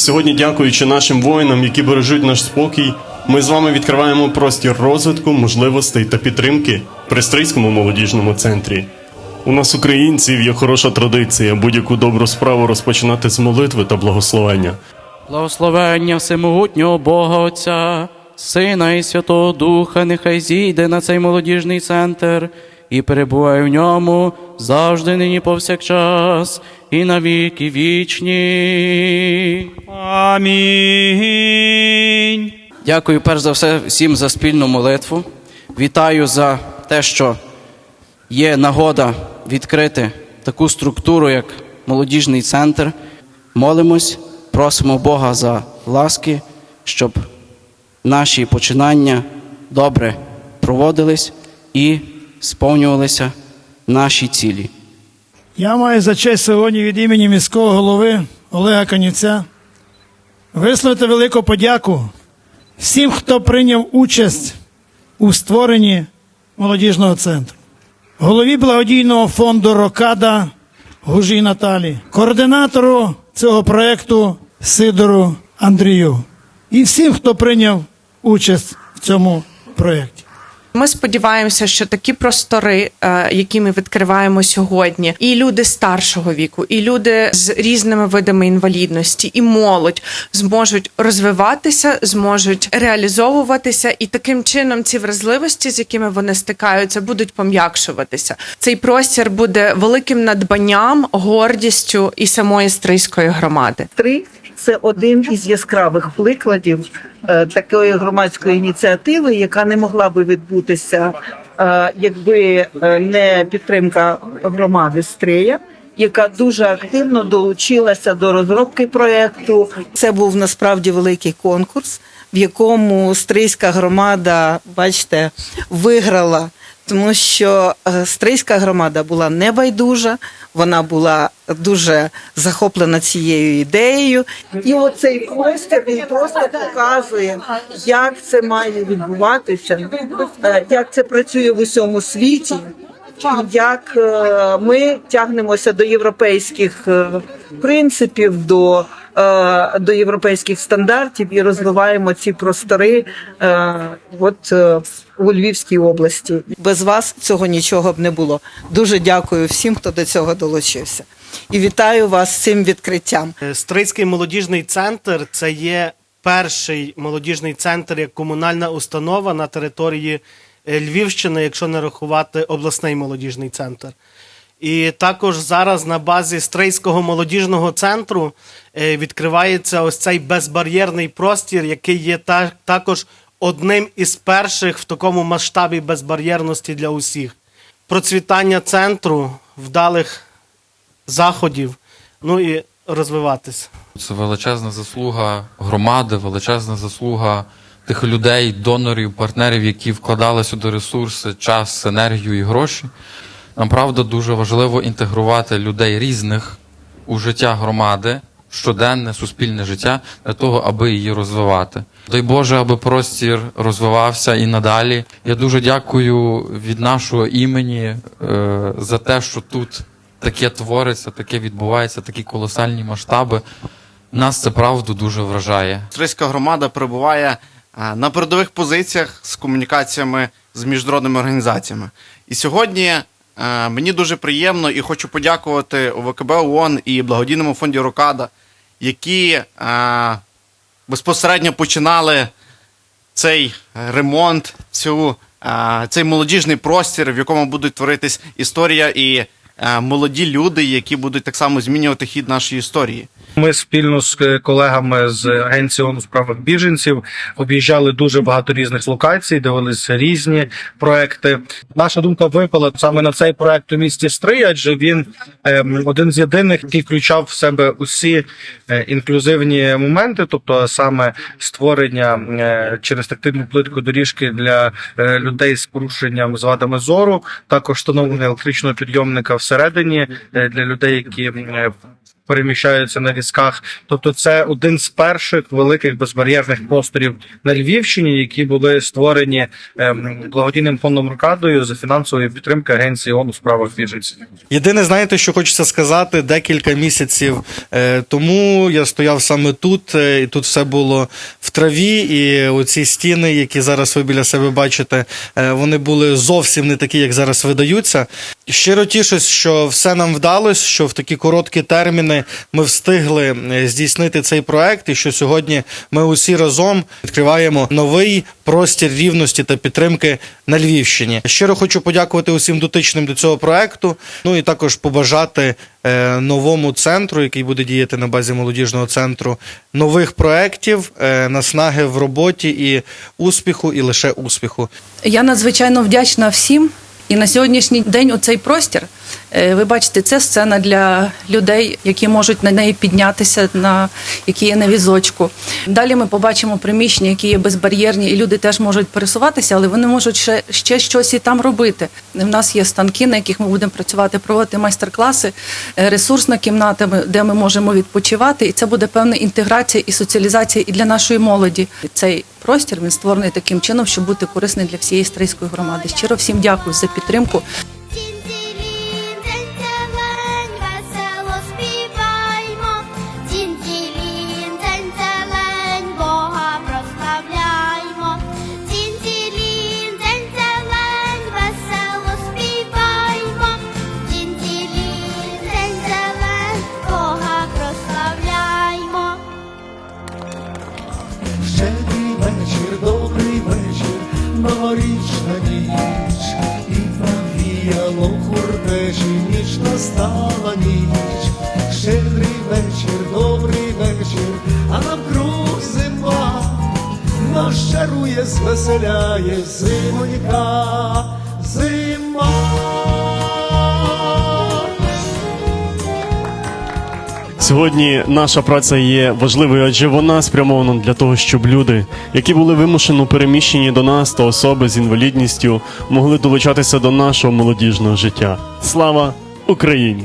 Сьогодні, дякуючи нашим воїнам, які бережуть наш спокій, ми з вами відкриваємо простір розвитку, можливостей та підтримки при Стрийському молодіжному центрі. У нас, українців, є хороша традиція будь-яку добру справу розпочинати з молитви та благословення. Благословення всемогутнього Бога Отця, Сина і Святого Духа, нехай зійде на цей молодіжний центр і перебуває в ньому завжди нині повсякчас і на віки вічні. Амінь. Дякую перш за все всім за спільну молитву. Вітаю за те, що є нагода відкрити таку структуру, як молодіжний центр. Молимось, просимо Бога за ласки, щоб наші починання добре проводились і сповнювалися наші цілі. Я маю за честь сьогодні від імені міського голови Олега Канівця висловити велику подяку всім, хто прийняв участь у створенні молодіжного центру. Голові благодійного фонду Рокада Гужій Наталі, координатору цього проєкту Сидору Андрію і всім, хто прийняв участь в цьому проєкті. Ми сподіваємося, що такі простори, е, які ми відкриваємо сьогодні, і люди старшого віку, і люди з різними видами інвалідності, і молодь зможуть розвиватися, зможуть реалізовуватися, і таким чином ці вразливості, з якими вони стикаються, будуть пом'якшуватися. Цей простір буде великим надбанням, гордістю і самої стрийської громади. Три це один із яскравих прикладів е, такої громадської ініціативи, яка не могла би відбутися, е, якби е, не підтримка громади Стрея. Яка дуже активно долучилася до розробки проєкту. Це був насправді великий конкурс, в якому стрийська громада, бачите, виграла тому що е, стрийська громада була небайдужа, вона була дуже захоплена цією ідеєю. І оцей простір він просто показує, як це має відбуватися, е, як це працює в усьому світі. Як е, ми тягнемося до європейських принципів, до, до європейських стандартів і розвиваємо ці простори е, от, е, у Львівській області. Без вас цього нічого б не було. Дуже дякую всім, хто до цього долучився. І вітаю вас з цим відкриттям. Е, Стрийський молодіжний центр це є перший молодіжний центр як комунальна установа на території е, Львівщини, якщо не рахувати обласний молодіжний центр. І також зараз на базі Стрийського молодіжного центру е, відкривається ось цей безбар'єрний простір, який є також одним із перших в такому масштабі безбар'єрності для усіх. Процвітання центру, вдалих заходів, ну і розвиватися. Це величезна заслуга громади, величезна заслуга тих людей, донорів, партнерів, які вкладали сюди ресурси, час, енергію і гроші. Нам правда дуже важливо інтегрувати людей різних у життя громади, щоденне суспільне життя для того, аби її розвивати. Дай Боже, аби простір розвивався і надалі. Я дуже дякую від нашого імені е, за те, що тут таке твориться, таке відбувається, такі колосальні масштаби. Нас це правду дуже вражає. Стрийська громада перебуває е, на передових позиціях з комунікаціями з міжнародними організаціями. І сьогодні мені дуже приємно і хочу подякувати ОВКБ ООН і благодійному фонді Рокада, які е, безпосередньо починали цей ремонт, цю, е, цей молодіжний простір, в якому будуть творитись історія і е, молоді люди, які будуть так само змінювати хід нашої історії. Ми спільно з е, колегами з агенції ООН у справах біженців об'їжджали дуже багато різних локацій, дивилися різні проекти. Наша думка випала саме на цей проект у місті Стрий, адже він ем, один з єдиних, який включав в себе усі е, інклюзивні моменти, тобто саме створення е, через тактильну плитку доріжки для людей з порушенням з вадами зору, також встановлення електричного підйомника всередині для людей, які переміщаються на візках. Тобто, це один з перших великих безбар'єрних просторів на Львівщині, які були створені ем, благодійним фондом Рукадою за фінансової підтримки агенції ООН у справах біженців. Єдине, знаєте, що хочеться сказати, декілька місяців е, тому я стояв саме тут, е, і тут все було в траві, і оці стіни, які зараз ви біля себе бачите, е, вони були зовсім не такі, як зараз видаються. Щиро тішусь, що все нам вдалося, що в такі короткі терміни ми встигли е, здійснити цей проект, і що сьогодні ми усі разом відкриваємо новий простір рівності та підтримки на Львівщині. Щиро хочу подякувати усім дотичним до цього проекту. Ну і також побажати е, новому центру, який буде діяти на базі молодіжного центру, нових проєктів, е, наснаги в роботі і успіху, і лише успіху. Я надзвичайно вдячна всім. І на сьогоднішній день оцей простір, е, ви бачите, це сцена для людей, які можуть на неї піднятися, на які є на візочку. Далі ми побачимо приміщення, які є безбар'єрні, і люди теж можуть пересуватися, але вони можуть ще, ще щось і там робити. У нас є станки, на яких ми будемо працювати, проводити майстер-класи, е, ресурсна кімната, де ми можемо відпочивати, і це буде певна інтеграція і соціалізація і для нашої молоді. Цей простір він створений таким чином, щоб бути корисним для всієї стрийської громади. Щиро всім дякую за підтримку. Новорічна ніч, і навіяло хуртежі, ніч настала ніч. Щедрий вечір, добрий вечір, а навкруг зима, нас чарує, звеселяє зимонька, зима. Сьогодні наша праця є важливою, адже вона спрямована для того, щоб люди, які були вимушено переміщені до нас та особи з інвалідністю, могли долучатися до нашого молодіжного життя. Слава Україні!